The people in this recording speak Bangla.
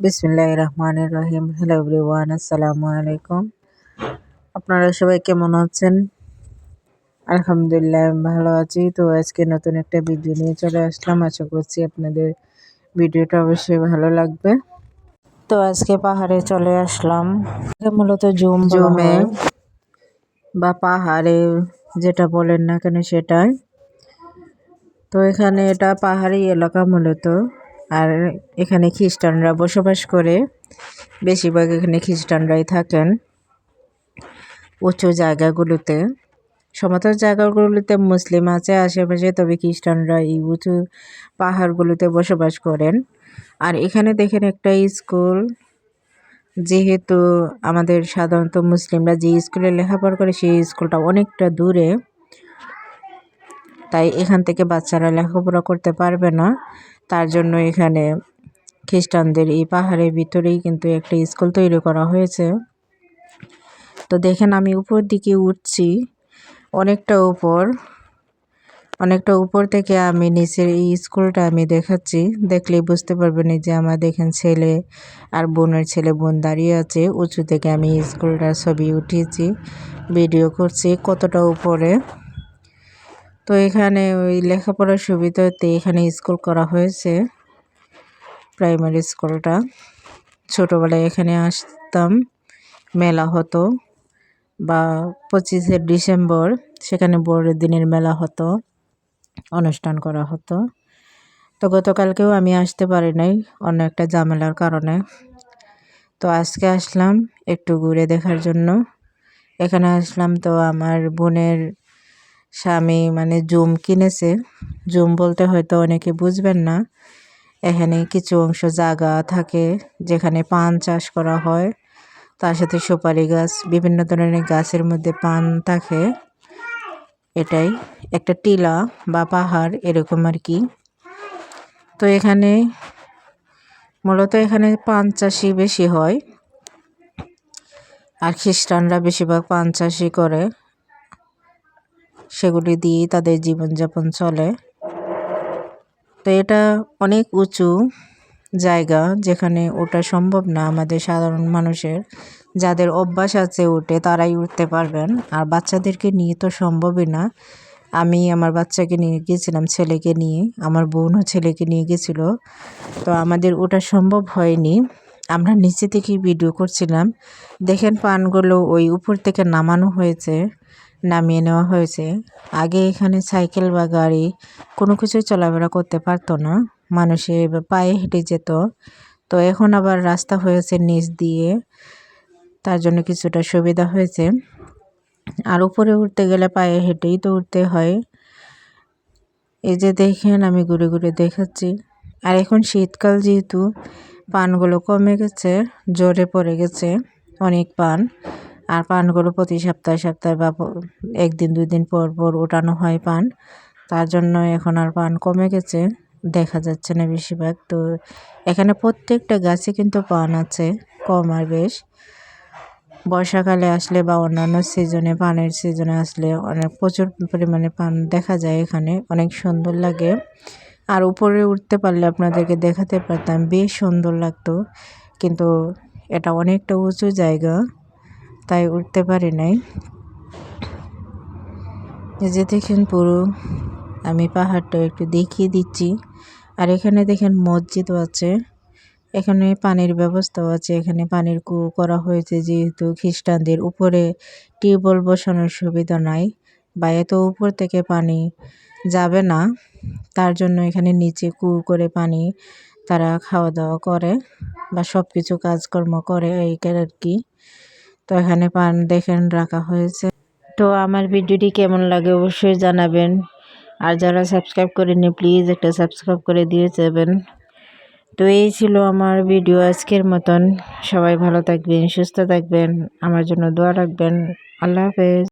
বিসমিল্লাহ রহমানির রহিম। হ্যালো এভরিওয়ান আসসালামু আলাইকুম। আপনারা সবাই কেমন আছেন? আলহামদুলিল্লাহ আমি ভালো আছি। তো আজকে নতুন একটা ভিডিও নিয়ে চলে আসলাম। আশা করছি আপনাদের ভিডিওটা অবশ্যই ভালো লাগবে। তো আজকে পাহাড়ে চলে আসলাম। মূলত জুম জুমে বা পাহাড়ে যেটা বলেন না কেন সেটাই। তো এখানে এটা পাহাড়ি এলাকা মূলত। আর এখানে খ্রিস্টানরা বসবাস করে। বেশিরভাগ এখানে খ্রিস্টানরাই থাকেন উঁচু জায়গাগুলোতে। সমতল জায়গাগুলোতে মুসলিম আছে, আশেপাশে তবে খ্রিস্টানরা এই উঁচু পাহাড়গুলোতে বসবাস করেন। আর এখানে দেখেন একটা স্কুল, যেহেতু আমাদের সাধারণত মুসলিমরা যে স্কুলে লেখাপড়া করে, সেই স্কুলটা অনেকটা দূরে। তাই এখান থেকে বাচ্চারা লেখাপড়া করতে পারবে না। তার জন্য এখানে খ্রিস্টানদের এই পাহাড়ের ভিতরেই কিন্তু একটা স্কুল তৈরি করা হয়েছে। তো দেখেন আমি উপর দিকে উঠছি, অনেকটা উপর অনেকটা উপর থেকে আমি নিচের এই স্কুলটা আমি দেখাচ্ছি। দেখলেই বুঝতে পারবেন যে আমার দেখেন ছেলে আর বোনের ছেলে বোন দাঁড়িয়ে আছে, উঁচু থেকে আমি স্কুলটার ছবি উঠিয়েছি, ভিডিও করছি কতটা উপরে। তো এখানে ওই লেখাপড়ার সুবিধাতে এখানে স্কুল করা হয়েছে, প্রাইমারি স্কুলটা। ছোটোবেলায় এখানে আসতাম, মেলা হতো বা পঁচিশে ডিসেম্বর সেখানে বড়ের দিনের মেলা হতো, অনুষ্ঠান করা হতো। তো গতকালকেও আমি আসতে পারি নাই অন্য একটা ঝামেলার কারণে। তো আজকে আসলাম একটু ঘুরে দেখার জন্য। এখানে আসলাম তো আমার বোনের স্বামী মানে জুম কিনেছে। জুম বলতে হয়তো অনেকে বুঝবেন না। এখানে কিছু অংশ জায়গা থাকে যেখানে পান চাষ করা হয়। তার সাথে সুপারি গাছ, বিভিন্ন ধরনের গাছের মধ্যে পান থাকে। এটাই একটা টিলা বা পাহাড় এরকম আর কি। তো এখানে মূলত এখানে পান চাষই বেশি হয়। আর খ্রিস্টানরা বেশিরভাগ পান চাষই করে। সেগুলি দিয়েই তাদের জীবনযাপন চলে। তো এটা অনেক উঁচু জায়গা যেখানে ওটা সম্ভব না আমাদের সাধারণ মানুষের। যাদের অভ্যাস আছে উঠে তারাই উঠতে পারবেন। আর বাচ্চাদেরকে নিয়ে তো সম্ভবই না। আমি আমার বাচ্চাকে নিয়ে গিয়েছিলাম ছেলেকে নিয়ে। আমার বোনও ছেলেকে নিয়ে গেছিল তো আমাদের ওটা সম্ভব হয়নি। আমরা নিচে থেকেই ভিডিও করছিলাম। দেখেন পানগুলো ওই উপর থেকে নামানো হয়েছে। নামিয়ে নেওয়া হয়েছে। আগে এখানে সাইকেল বা গাড়ি কোনো কিছুই চলাফেরা করতে পারতো না। মানুষে পায়ে হেঁটে যেত। তো এখন আবার রাস্তা হয়েছে নিচ দিয়ে। তার জন্য কিছুটা সুবিধা হয়েছে। আর উপরে উঠতে গেলে পায়ে হেঁটেই তো উঠতে হয়। এই যে দেখেন, আমি ঘুরে ঘুরে দেখাচ্ছি। আর এখন শীতকাল যেহেতু, পানগুলো কমে গেছে জোরে পড়ে গেছে অনেক পান। আর পানগুলো প্রতি সপ্তাহে সপ্তাহে বা একদিন দুই দিন পর পর ওঠানো হয় পান। তার জন্য এখন আর পান কমে গেছে, দেখা যাচ্ছে না বেশিরভাগ। তো এখানে প্রত্যেকটা গাছে কিন্তু পান আছে, কম আর বেশ। বর্ষাকালে আসলে বা অন্যান্য সিজনে, পানের সিজনে আসলে অনেক প্রচুর পরিমাণে পান দেখা যায় এখানে, অনেক সুন্দর লাগে। আর উপরে উঠতে পারলে আপনাদেরকে দেখাতে পারতাম, বেশ সুন্দর লাগতো। কিন্তু এটা অনেকটা উঁচু জায়গা। তাই উঠতে পারি নাই। যে দেখেন পুরো, আমি পাহাড়টা একটু দেখিয়ে দিচ্ছি। আর এখানে দেখেন মসজিদও আছে, এখানে পানির ব্যবস্থাও আছে, এখানে পানির কু করা হয়েছে, যেহেতু খ্রিস্টানদের উপরে টিউবওয়েল বসানোর সুবিধা নাই, বা এত উপর থেকে পানি যাবে না, তার জন্য এখানে নিচে কু করে পানি তারা খাওয়া দাওয়া করে, বা সব কিছু কাজকর্ম করে, এই আর কি। তো এখানে পান দেখেন রাখা হয়েছে। তো আমার ভিডিওটি কেমন লাগে অবশ্যই জানাবেন। আর যারা সাবস্ক্রাইব করেনি প্লিজ একটা সাবস্ক্রাইব করে দিয়ে যাবেন। তো এই ছিল আমার ভিডিও আজকের মতন। সবাই ভালো থাকবেন, সুস্থ থাকবেন। আমার জন্য দোয়া রাখবেন। আল্লাহ হাফেজ।